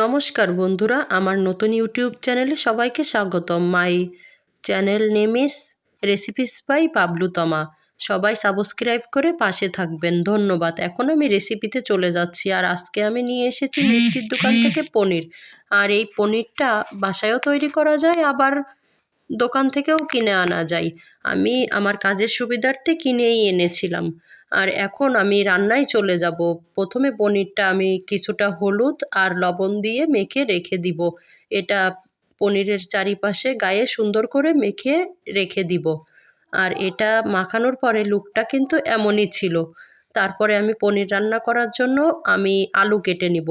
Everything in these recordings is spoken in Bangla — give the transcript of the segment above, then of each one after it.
নমস্কার বন্ধুরা, আমার নতুন ইউটিউব চ্যানেলে সবাইকে স্বাগতম। My channel name is recipes by পাবলুতমা সবাই সাবস্ক্রাইব করে পাশে থাকবেন। ধন্যবাদ। এখন আমি রেসিপিতে চলে যাচ্ছি। আর আজকে আমি নিয়ে এসেছি মিষ্টির দোকান থেকে পনির। আর এই পনিরটা বাসায়ও তৈরি করা যায়, আবার দোকান থেকেও কিনে আনা যায়। আমি আমার কাজের সুবিধার্থে কিনেই এনেছিলাম। আর এখন আমি রান্নায় চলে যাব। প্রথমে পনিরটা আমি কিছুটা হলুদ আর লবণ দিয়ে মেখে রেখে দিব। এটা পনিরের চারিপাশে গায়ে সুন্দর করে মেখে রেখে দিব। আর এটা মাখানোর পরে লুকটা কিন্তু এমনই ছিল। তারপরে আমি পনির রান্না করার জন্য আমি আলু কেটে নিব।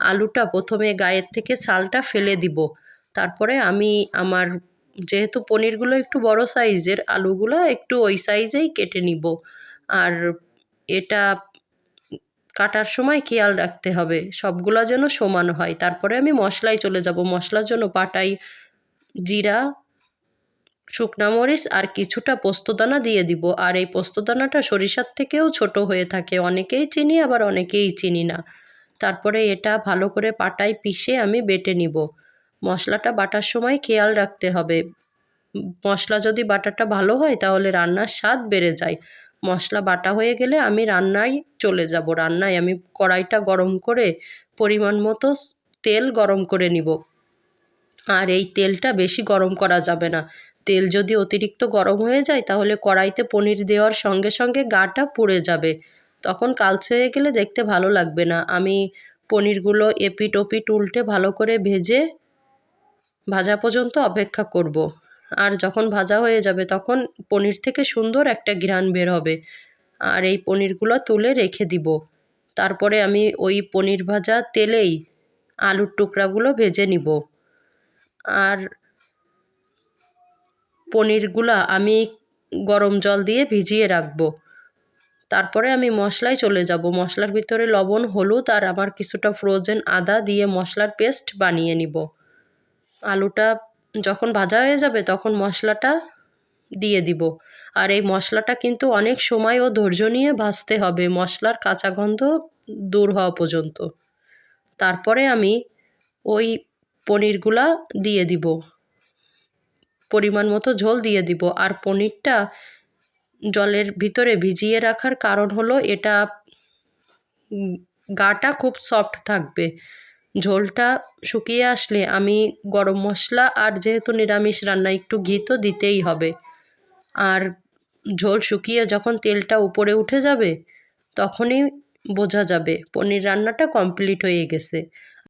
আলুটা প্রথমে গায়ের থেকে ছালটা ফেলে দিব। তারপরে আমি আমার যেহেতু পনিরগুলো একটু বড় সাইজের, আলুগুলো একটু ওই সাইজেই কেটে নিব। আর এটা কাটার সময় খেয়াল রাখতে হবে, সবগুলো যেন সমান হয়। তারপরে আমি মশলায় চলে যাব। মশলার জন্য পাটাই জিরা, শুকনা মরিচ আর কিছুটা পোস্তদানা দিয়ে দিব। আর এই পোস্তদানাটা সরিষার থেকেও ছোট হয়ে থাকে। অনেকেই চিনি, আবার অনেকেই চিনি না। তারপরে এটা ভালো করে পাটায় পিষে আমি বেটে নিব। মশলাটা বাটার সময় খেয়াল রাখতে হবে। মশলা যদি বাটাটা ভালো হয়, তাহলে রান্নার স্বাদ বেড়ে যায়। মশলা বাটা হয়ে গেলে আমি রান্নায় চলে যাব। রান্নায় আমি কড়াইটা গরম করে পরিমাণ মতো তেল গরম করে নিব। আর এই তেলটা বেশি গরম করা যাবে না। তেল যদি অতিরিক্ত গরম হয়ে যায়, তাহলে কড়াইতে পনির দেওয়ার সঙ্গে সঙ্গে গাটা পুড়ে যাবে। তখন কালচে হয়ে গেলে দেখতে ভালো লাগবে না। আমি পনিরগুলো এপিট ওপিট উল্টে ভালো করে ভেজে ভাজা পর্যন্ত অপেক্ষা করব। আর যখন ভাজা হয়ে যাবে তখন পনির থেকে সুন্দর একটা ঘ্রাণ বের হবে। আর এই পনিরগুলো তুলে রেখে দিব। তারপরে আমি ওই পনির ভাজা তেলেই আলুর টুকরাগুলো ভেজে নিব। আর পনিরগুলা আমি গরম জল দিয়ে ভিজিয়ে রাখব। তারপরে আমি মশলায় চলে যাব। মশলার ভিতরে লবণ, হলুদ আর আমার কিছুটা ফ্রোজেন আদা দিয়ে মশলার পেস্ট বানিয়ে নিব। আলুটা যখন ভাজা হয়ে যাবে তখন মশলাটা দিয়ে দিব। আর এই মশলাটা কিন্তু অনেক সময় ও ধৈর্য নিয়ে ভাজতে হবে, মশলার কাঁচা গন্ধ দূর হওয়া পর্যন্ত। তারপরে আমি ওই পনিরগুলা দিয়ে দিব। পরিমাণ মতো ঝোল দিয়ে দিব। আর পনিরটা জলের ভিতরে ভিজিয়ে রাখার কারণ হলো এটা গাটা খুব সফট থাকবে। ঝোলটা শুকিয়ে আসলে আমি গরম মশলা আর যেহেতু নিরামিষ রান্না, একটু ঘি তো দিতেই হবে। আর ঝোল শুকিয়ে যখন তেলটা উপরে উঠে যাবে, তখনই বোঝা যাবে, পনির রান্নাটা কমপ্লিট হয়ে গেছে।